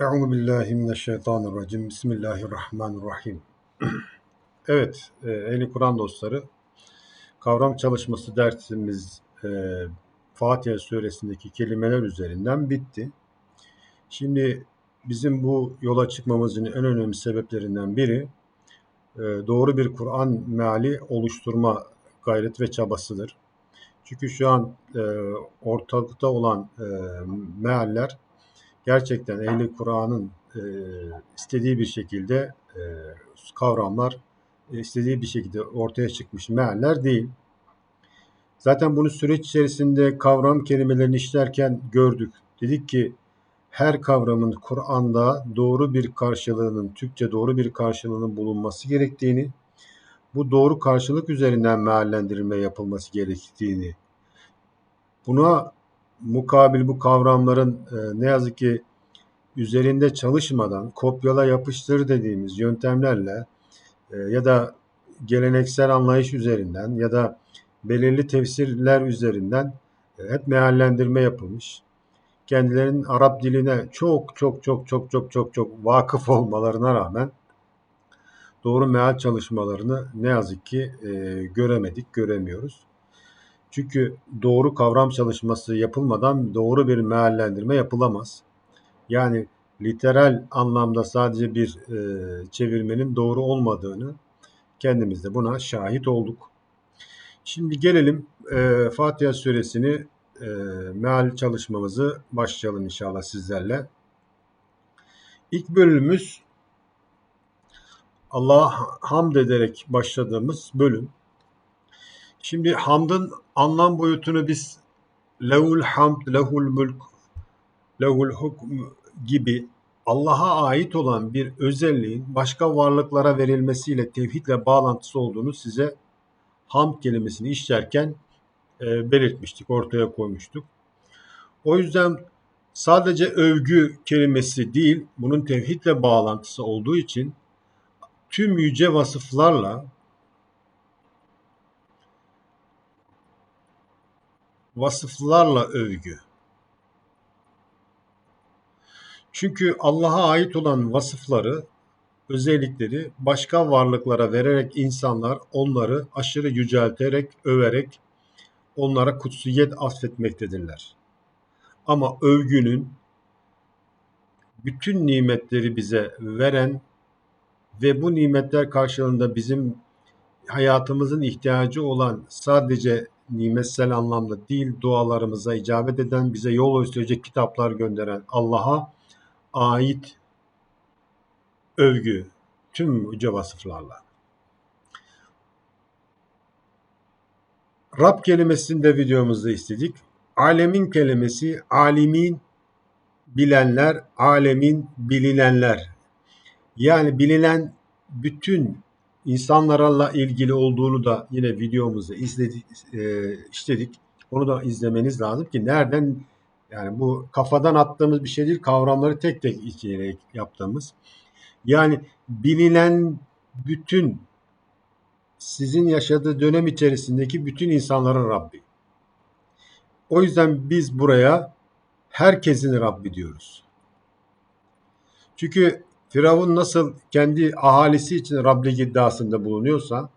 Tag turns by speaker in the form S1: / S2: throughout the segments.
S1: Euzu billahi mineşşeytanirracim. Bismillahirrahmanirrahim. Evet, e, ehli Kur'an dostları, kavram çalışması dersimiz e, Fatiha suresindeki kelimeler üzerinden bitti. Şimdi bizim bu yola çıkmamızın en önemli sebeplerinden biri e, doğru bir Kur'an meali oluşturma gayret ve çabasıdır. Çünkü şu an e, ortalıkta olan e, mealler gerçekten ehli Kur'an'ın e, istediği bir şekilde e, kavramlar e, istediği bir şekilde ortaya çıkmış mealler değil. Zaten bunu süreç içerisinde kavram kelimelerini işlerken gördük. Dedik ki her kavramın Kur'an'da doğru bir karşılığının, Türkçe doğru bir karşılığının bulunması gerektiğini, bu doğru karşılık üzerinden meallendirilme yapılması gerektiğini, buna mukabil bu kavramların e, ne yazık ki üzerinde çalışmadan kopyala yapıştır dediğimiz yöntemlerle e, ya da geleneksel anlayış üzerinden ya da belirli tefsirler üzerinden e, hep meallendirme yapılmış. Kendilerinin Arap diline çok çok çok çok çok çok çok vakıf olmalarına rağmen doğru meal çalışmalarını ne yazık ki e, göremedik, göremiyoruz. Çünkü doğru kavram çalışması yapılmadan doğru bir meallendirme yapılamaz. Yani literal anlamda sadece bir e, çevirmenin doğru olmadığını kendimiz de buna şahit olduk. Şimdi gelelim e, Fatiha suresini e, meal çalışmamızı başlayalım inşallah sizlerle. İlk bölümümüz Allah'a hamd ederek başladığımız bölüm. Şimdi hamdın anlam boyutunu biz lehul hamd, lehul mülk, lehul hukm gibi Allah'a ait olan bir özelliğin başka varlıklara verilmesiyle tevhidle bağlantısı olduğunu size hamd kelimesini işlerken e, belirtmiştik, ortaya koymuştuk. O yüzden sadece övgü kelimesi değil, bunun tevhidle bağlantısı olduğu için tüm yüce vasıflarla vasıflarla övgü. Çünkü Allah'a ait olan vasıfları, özellikleri başka varlıklara vererek insanlar onları aşırı yücelterek, överek onlara kutsiyet atfetmektedirler. Ama övgünün bütün nimetleri bize veren ve bu nimetler karşılığında bizim hayatımızın ihtiyacı olan sadece nimetsel anlamda değil dualarımıza icabet eden, bize yol gösterecek kitaplar gönderen Allah'a ait övgü tüm yüce vasıflarla. Rab kelimesini de videomuzda istedik. Alemin kelimesi alimin bilenler, alemin bilinenler. Yani bilinen bütün insanlarla ilgili olduğunu da yine videomuzda izledik, e, işledik. Onu da izlemeniz lazım ki nereden yani bu kafadan attığımız bir şey değil, kavramları tek tek işleyerek yaptığımız. Yani bilinen bütün sizin yaşadığı dönem içerisindeki bütün insanların Rabbi. O yüzden biz buraya herkesin Rabbi diyoruz. Çünkü Firavun nasıl kendi ahalisi için Rablik iddiasında bulunuyorsa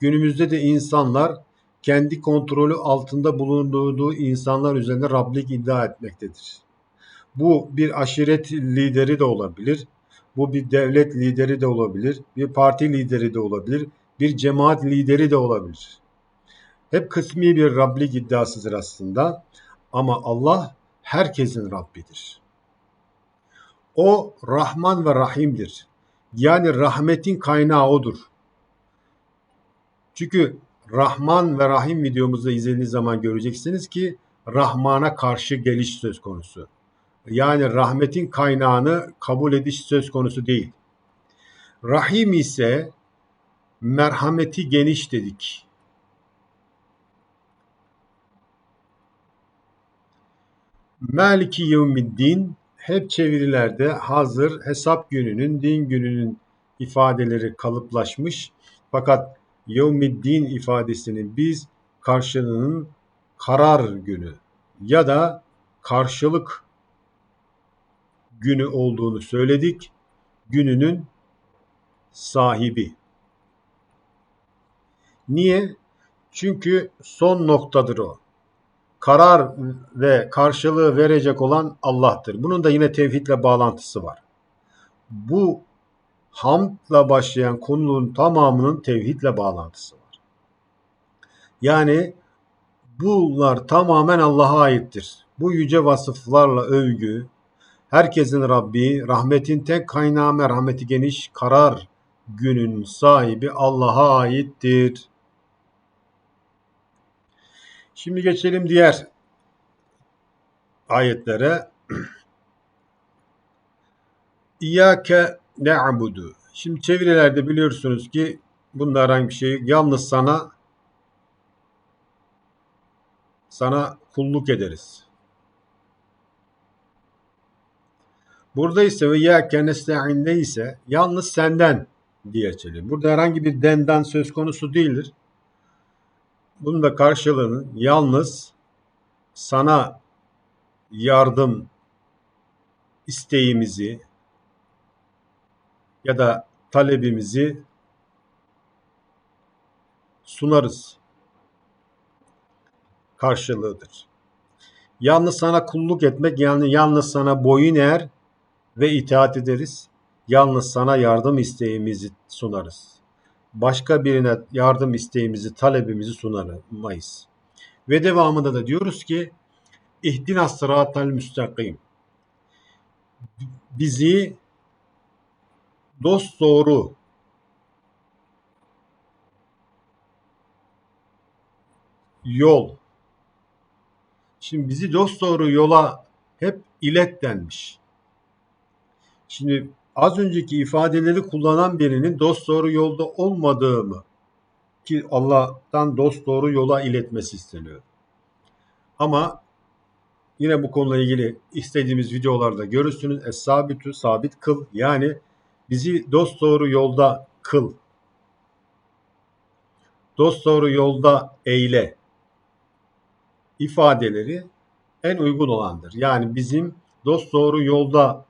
S1: günümüzde de insanlar kendi kontrolü altında bulunduğu insanlar üzerinde Rablik iddia etmektedir. Bu bir aşiret lideri de olabilir. Bu bir devlet lideri de olabilir. Bir parti lideri de olabilir. Bir cemaat lideri de olabilir. Hep kısmi bir Rablik iddiasıdır aslında. Ama Allah herkesin Rabbidir. O Rahman ve Rahim'dir. Yani rahmetin kaynağı odur. Çünkü Rahman ve Rahim videomuzda izlediğiniz zaman göreceksiniz ki Rahman'a karşı geliş söz konusu. Yani rahmetin kaynağını kabul ediş söz konusu değil. Rahim ise merhameti geniş dedik. Maliki yevmiddin hep çevirilerde hazır hesap gününün, din gününün ifadeleri kalıplaşmış. Fakat yevmiddin ifadesinin biz karşılığının karar günü ya da karşılık günü olduğunu söyledik. Gününün sahibi. Niye? Çünkü son noktadır o. Karar ve karşılığı verecek olan Allah'tır. Bunun da yine tevhidle bağlantısı var. Bu hamdla başlayan konunun tamamının tevhidle bağlantısı var. Yani bunlar tamamen Allah'a aittir. Bu yüce vasıflarla övgü, herkesin Rabbi, rahmetin tek kaynağı merhameti geniş, karar günün sahibi Allah'a aittir. Şimdi geçelim diğer ayetlere. İyyâke ne'budu. Şimdi çevirilerde biliyorsunuz ki bunda herhangi bir şey yalnız sana sana kulluk ederiz. Burada ise ve kenesta'inde ise yalnız senden diye çevirilir. Burada herhangi bir denden söz konusu değildir. Bunun da karşılığını yalnız sana yardım isteğimizi ya da talebimizi sunarız karşılığıdır. Yalnız sana kulluk etmek yani yalnız sana boyun eğer ve itaat ederiz. Yalnız sana yardım isteğimizi sunarız. Başka birine yardım isteğimizi, talebimizi sunamayız. Ve devamında da diyoruz ki İhdinas sıratal müstakim. Bizi dost doğru yol. Şimdi bizi dost doğru yola hep ilet denmiş. Şimdi az önceki ifadeleri kullanan birinin dost doğru yolda olmadığımı ki Allah'tan dost doğru yola iletmesi isteniyor. Ama yine bu konuyla ilgili istediğimiz videolarda görürsünüz. Es-sabitü sabit kıl yani bizi dost doğru yolda kıl. Dost doğru yolda eyle ifadeleri en uygun olandır. Yani bizim dost doğru yolda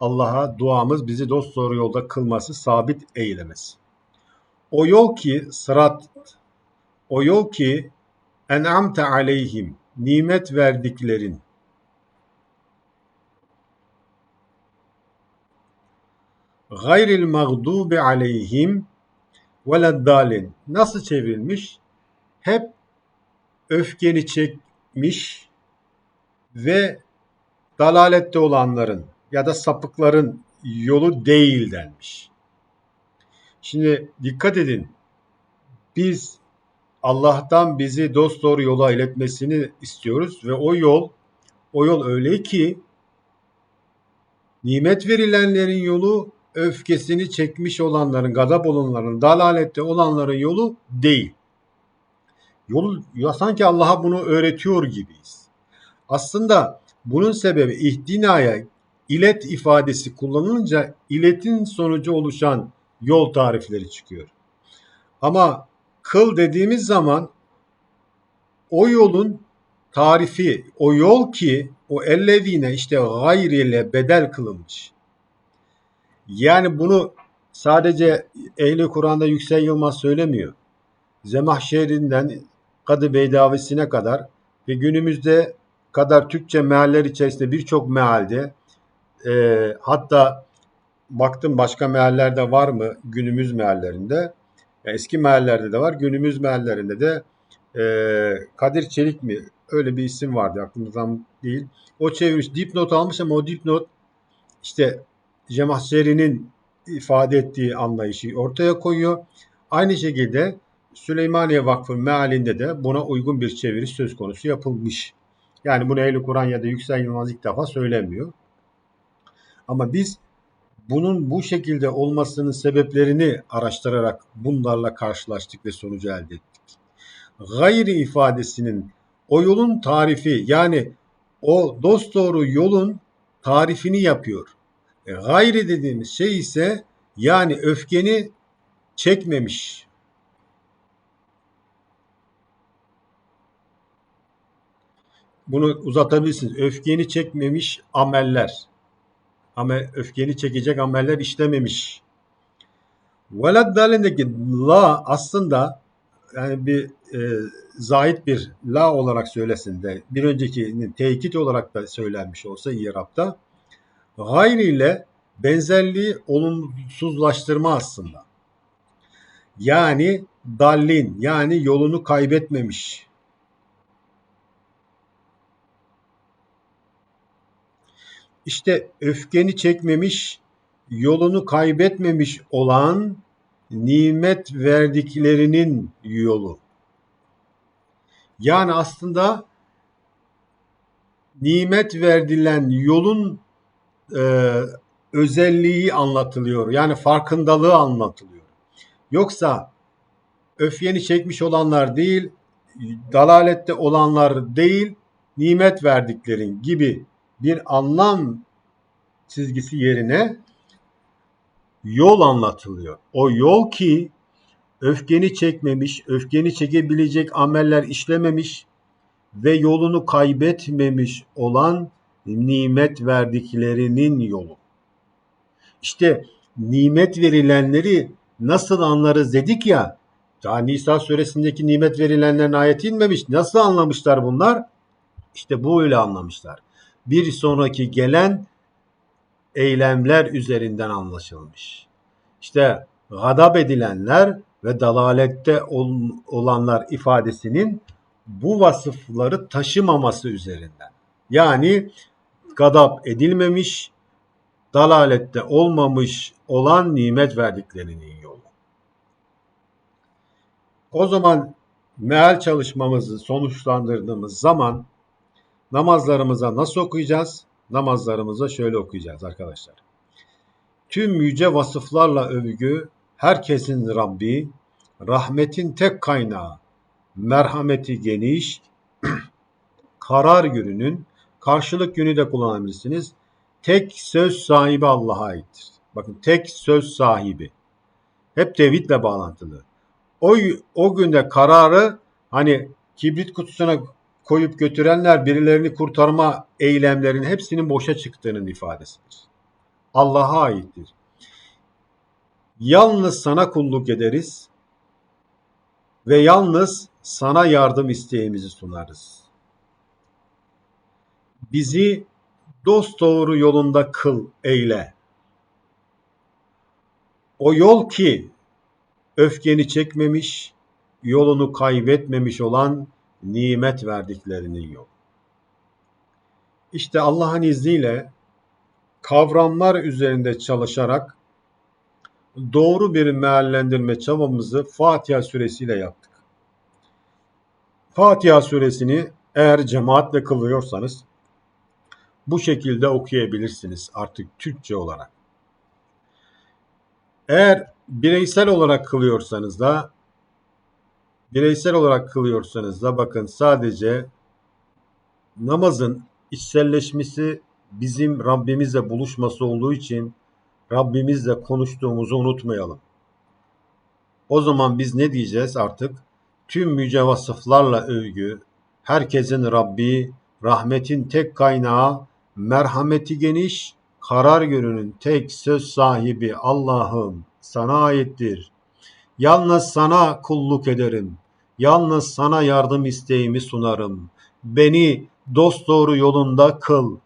S1: Allah'a duamız bizi dost doğru yolda kılması, sabit eylemesi. O yol ki sırat, o yol ki en'amte aleyhim, nimet verdiklerin, gayril mağdubi aleyhim veleddalin. Nasıl çevrilmiş? Hep öfkeni çekmiş ve dalalette olanların ya da sapıkların yolu değil denmiş. Şimdi dikkat edin. Biz Allah'tan bizi dost doğru yola iletmesini istiyoruz ve o yol o yol öyle ki nimet verilenlerin yolu öfkesini çekmiş olanların, gadap olanların, dalalette olanların yolu değil. Yol, ya sanki Allah'a bunu öğretiyor gibiyiz. Aslında bunun sebebi ihtinaya ilet ifadesi kullanılınca iletin sonucu oluşan yol tarifleri çıkıyor. Ama kıl dediğimiz zaman o yolun tarifi, o yol ki o ellezine işte gayri ile bedel kılınmış. Yani bunu sadece ehli Kur'an'da Yüksel Yılmaz söylemiyor. Zemahşerinden Kadı Beydavisine kadar ve günümüzde kadar Türkçe mealler içerisinde birçok mealde e, hatta baktım başka meallerde var mı günümüz meallerinde yani eski meallerde de var günümüz meallerinde de e, Kadir Çelik mi öyle bir isim vardı aklımızdan değil o çevirmiş dipnot almış ama o dipnot işte Cemahseri'nin ifade ettiği anlayışı ortaya koyuyor. Aynı şekilde Süleymaniye Vakfı mealinde de buna uygun bir çeviri söz konusu yapılmış. Yani bunu Ehl-i Kur'an ya da Yüksel Yılmaz ilk defa söylemiyor. Ama biz bunun bu şekilde olmasının sebeplerini araştırarak bunlarla karşılaştık ve sonucu elde ettik. Gayri ifadesinin o yolun tarifi yani o dosdoğru yolun tarifini yapıyor. E, gayri dediğimiz şey ise yani öfkeni çekmemiş. Bunu uzatabilirsiniz. Öfkeni çekmemiş ameller. Öfkeni çekecek ameller işlememiş. Velad dalindeki la aslında yani bir e, zahit bir la olarak söylesin de bir önceki tekit olarak da söylenmiş olsa İrab'da gayri ile benzerliği olumsuzlaştırma aslında. Yani dallin yani yolunu kaybetmemiş. İşte öfkeni çekmemiş, yolunu kaybetmemiş olan nimet verdiklerinin yolu. Yani aslında nimet verdilen yolun e, özelliği anlatılıyor. Yani farkındalığı anlatılıyor. Yoksa öfyeni çekmiş olanlar değil, dalalette olanlar değil, nimet verdiklerin gibi bir anlam çizgisi yerine yol anlatılıyor. O yol ki öfkeni çekmemiş, öfkeni çekebilecek ameller işlememiş ve yolunu kaybetmemiş olan nimet verdiklerinin yolu. İşte nimet verilenleri nasıl anlarız dedik ya. Daha Nisa suresindeki nimet verilenlerin ayeti inmemiş. Nasıl anlamışlar bunlar? İşte bu öyle anlamışlar. Bir sonraki gelen eylemler üzerinden anlaşılmış. İşte gadap edilenler ve dalalette olanlar ifadesinin bu vasıfları taşımaması üzerinden. Yani gadap edilmemiş, dalalette olmamış olan nimet verdiklerinin yolu. O zaman meal çalışmamızı sonuçlandırdığımız zaman namazlarımıza nasıl okuyacağız? Namazlarımıza şöyle okuyacağız arkadaşlar. Tüm yüce vasıflarla övgü, herkesin Rabbi, rahmetin tek kaynağı, merhameti geniş, karar gününün, karşılık günü de kullanabilirsiniz. Tek söz sahibi Allah'a aittir. Bakın tek söz sahibi. Hep tevhidle bağlantılı. O, o günde kararı hani kibrit kutusuna koyup götürenler birilerini kurtarma eylemlerinin hepsinin boşa çıktığının ifadesidir. Allah'a aittir. Yalnız sana kulluk ederiz ve yalnız sana yardım isteğimizi sunarız. Bizi dost doğru yolunda kıl, eyle. O yol ki öfkeni çekmemiş, yolunu kaybetmemiş olan nimet verdiklerinin yolu. İşte Allah'ın izniyle kavramlar üzerinde çalışarak doğru bir meallendirme çabamızı Fatiha suresiyle yaptık. Fatiha suresini eğer cemaatle kılıyorsanız bu şekilde okuyabilirsiniz artık Türkçe olarak. Eğer bireysel olarak kılıyorsanız da bireysel olarak kılıyorsanız da bakın sadece namazın içselleşmesi bizim Rabbimizle buluşması olduğu için Rabbimizle konuştuğumuzu unutmayalım. O zaman biz ne diyeceğiz artık? Tüm yüce vasıflarla övgü, herkesin Rabbi, rahmetin tek kaynağı, merhameti geniş, karar görünün tek söz sahibi Allah'ım sana aittir. Yalnız sana kulluk ederim. Yalnız sana yardım isteğimi sunarım. Beni dost doğru yolunda kıl.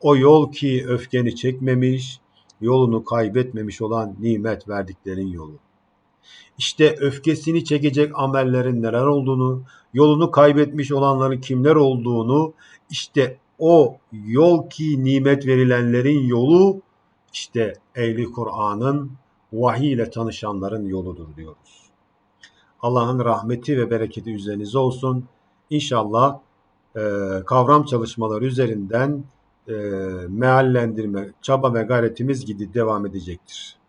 S1: O yol ki öfkeni çekmemiş, yolunu kaybetmemiş olan nimet verdiklerin yolu. İşte öfkesini çekecek amellerin neler olduğunu, yolunu kaybetmiş olanların kimler olduğunu, işte o yol ki nimet verilenlerin yolu, işte ehli Kur'an'ın vahiy ile tanışanların yoludur diyoruz. Allah'ın rahmeti ve bereketi üzerinize olsun. İnşallah e, kavram çalışmaları üzerinden e, meallendirme, çaba ve gayretimiz gibi devam edecektir.